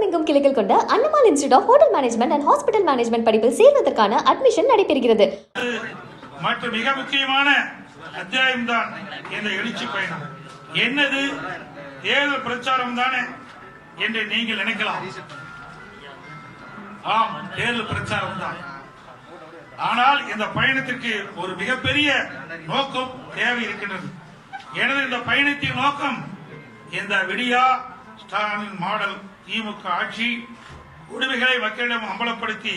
உலகமெங்கும் கிளைகள் கொண்ட Annamal institute of hotel management and hospital management படிப்பில் சேர்வதற்கான அட்மிஷன் நடைபெறுகிறது. மற்றும் மிக முக்கியமான அத்தியாயம் தான் இந்த எழுச்சி பயணம். என்னது? தேர்தல் பிரச்சாரம் தானே என்று நீங்கள் நினைக்கலாம். ஆம் தேர்தல் பிரச்சாரம் தான். ஆனால் இந்த பயணத்திற்கு ஒரு மிகப்பெரிய நோக்கம் தேவை இருக்கின்றது. எனது இந்த பயணத்தின் நோக்கம் இந்த விடியா ஸ்டாலின் மாடல் திமுக ஆட்சி உரிமைகளை மக்களிடம் அம்பலப்படுத்தி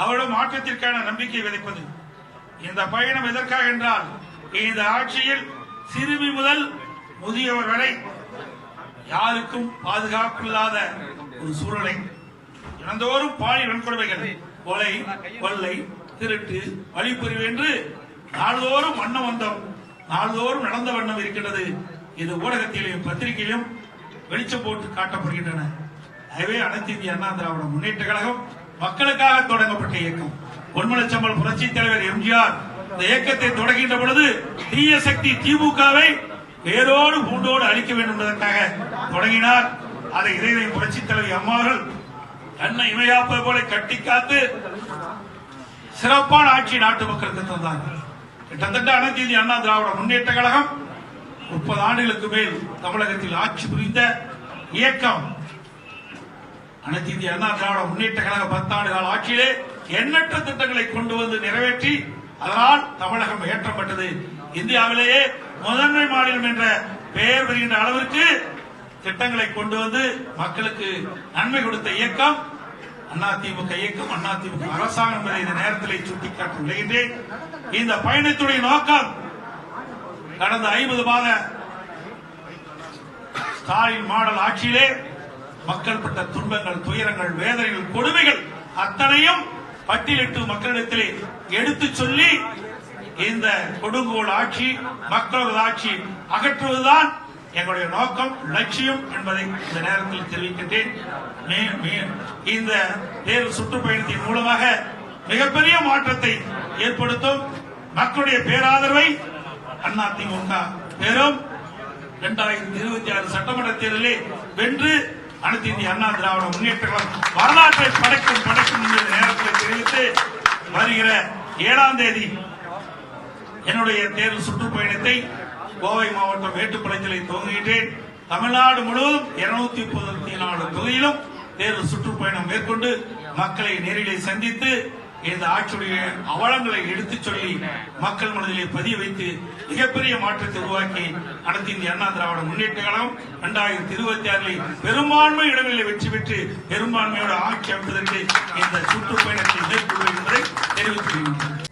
அவரிடம் மாற்றத்திற்கான நம்பிக்கை விதைப்பது. இந்த பயணம் எதற்காக என்றால் இந்த ஆட்சியில் சிறுமி முதல் முதியவர் வரை யாருக்கும் பாதுகாப்பு இல்லாத ஒரு சூழ்நிலை. தினந்தோறும் பாலியல் வன்கொடுமைகள் கொலை கொள்ளை திருட்டு வழிப்பறிவு என்று நாள்தோறும் வண்ண வந்தம் நாள்தோறும் நடந்த வண்ணம் இருக்கின்றது. இது ஊடகத்திலும் பத்திரிகையிலும் வெளிச்சம் போட்டு காட்டப்படுகின்றன. எனவே அனைத்து இந்திய அண்ணா திராவிட முன்னேற்ற கழகம் மக்களுக்காக தொடங்கப்பட்ட இயக்கம். பொன்மலச்சம்பல் புரட்சி தலைவர் எம்ஜிஆர் இந்த இயக்கத்தை தொடங்குகின்ற பொழுது தீய சக்தி திமுகவை வேரோடு பூண்டோடு அழிக்க வேண்டும் என்பதற்காக தொடங்கினார். அதை இறைவன் புரட்சி தலைவி அம்மாவர்கள் தன்னை இமையாப்பது போல கட்டி காத்து சிறப்பான ஆட்சி நாட்டு மக்களுக்கு தந்தார்கள். கிட்டத்தட்ட அனைத்து இந்திய அண்ணா திராவிட முன்னேற்ற கழகம் முப்பது ஆண்டுகளுக்கு மேல் தமிழகத்தில் ஆட்சி புரிந்த இயக்கம் அனைத்து இந்திய அண்ணா திராவிட முன்னேற்ற கழக பத்தாண்டு கால ஆட்சியிலே எண்ணற்ற திட்டங்களை கொண்டு வந்து நிறைவேற்றி அதனால் தமிழகம் ஏற்றப்பட்டது. இந்தியாவிலேயே முதன்மை மாநிலம் என்ற பெயர் வருகின்ற அளவிற்கு திட்டங்களை கொண்டு வந்து மக்களுக்கு நன்மை கொடுத்த இயக்கம் அதிமுக இயக்கம் அதிமுக அரசாங்கம் என்பதை இந்த நேரத்தில் சுட்டிக்காட்ட விளைகின்றேன் இந்த பயணத்துடைய நோக்கம் கடந்த ஐம்பது மாத ஸ்டாலின் மாடல் ஆட்சியிலே மக்கள் பட்ட துன்பங்கள் துயரங்கள் வேதனைகள் கொடுமைகள் அத்தனையும் பட்டியலிட்டு மக்களிடத்திலே எடுத்துச் சொல்லி இந்த கொடுங்கோல் ஆட்சி மக்களது ஆட்சி அகற்றுவதுதான் எங்களுடைய நோக்கம் லட்சியம் என்பதை இந்த நேரத்தில் தெரிவிக்கின்றேன். மே- இந்த தேர்வு சுற்றுப்பயணத்தின் மூலமாக மிகப்பெரிய மாற்றத்தை ஏற்படுத்தும் மக்களுடைய பேராதரவை அதிமுக பெரும் இரண்டாயிரத்தி இருபத்தி ஆறு சட்டமன்ற தேர்தலில் வென்று அனைத்து இந்திய அண்ணா திராவிட முன்னேற்ற கழகம் வரலாற்றை படைக்கும் படைக்கும் என்ற நேரத்தில் தெரிவித்து வருகிற ஏழாம் தேதி என்னுடைய தேர்தல் சுற்றுப்பயணத்தை கோவை மாவட்டம் மேட்டுப்பாளையத்தில் துவங்குகின்றேன். தமிழ்நாடு முழுவதும் இருநூத்தி முப்பத்தி நாலு தொகுதியிலும் தேர்தல் சுற்றுப்பயணம் மேற்கொண்டு மக்களை நேரிலே சந்தித்து இந்த ஆட்சியுடைய அவலங்களை எடுத்துச் சொல்லி மக்கள் மனதிலே பதிய வைத்து மிகப்பெரிய மாற்றத்தை உருவாக்கி நடத்தி இந்த அண்ணா திராவிட முன்னேற்ற கழகம் இரண்டாயிரத்தி இருபத்தி ஆறில் பெரும்பான்மை இடங்களில் வெற்றி பெற்று பெரும்பான்மையோட ஆட்சி அமைப்பதற்கு இந்த சுற்றுப்பயணத்தை மேற்கொள்வது என்பதை தெரிவித்துக் கொள்கின்றனர்